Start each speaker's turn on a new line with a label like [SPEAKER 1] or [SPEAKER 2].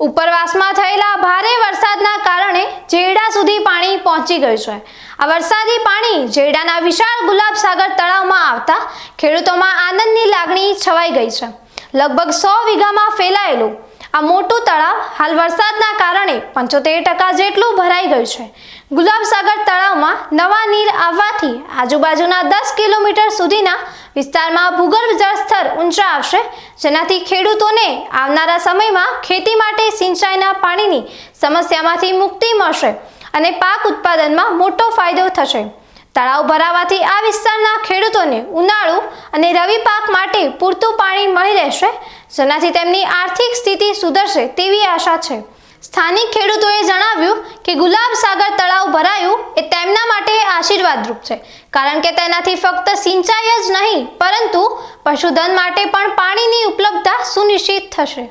[SPEAKER 1] ઉપરવાસમાં થયેલા ભારે વરસાદના કારણે જેડા સુધી પાણી પહોંચી ગયું છે. આ વરસાદી પાણી જેડાના વિશાળ ગુલાબ સાગર તળાવમાં આવતા ખેડૂતોમાં આનંદની લાગણી છવાઈ ગઈ છે. લગભગ સો વીઘામાં ફેલાયેલું આ મોટું તળાવ હાલ વરસાદના કારણે પંચોતેર ટકા જેટલું ભરાઈ ગયું છે. ગુલાબસાગર તળાવમાં નવા નીર આવવાથી આજુબાજુના દસ કિલોમીટર સુધીના વિસ્તારમાં ભૂગર્ભ જળસ્તર ઊંચા આવશે. જેનાથી ખેડૂતોને આવનારા સમયમાં ખેતી માટે સિંચાઈના પાણીની સમસ્યામાંથી મુક્તિ મળશે અને પાક ઉત્પાદનમાં મોટો ફાયદો થશે. તળાવ ભરાવાથી આ વિસ્તારના ખેડૂતોને ઉનાળુ અને રવિ પાક માટે પૂરતું પાણી મળી રહેશે, જેનાથી તેમની આર્થિક સ્થિતિ સુધરશે તેવી આશા છે. સ્થાનિક ખેડૂતોએ જણાવ્યું કે ગુલાબ સાગર તળાવ ભરાયું એ આશીર્વાદરૂપ છે. કારણ કે તેનાથી ફક્ત સિંચાઈ જ નહીં, પરંતુ પશુધન માટે પણ પાણીની ઉપલબ્ધતા સુનિશ્ચિત થશે.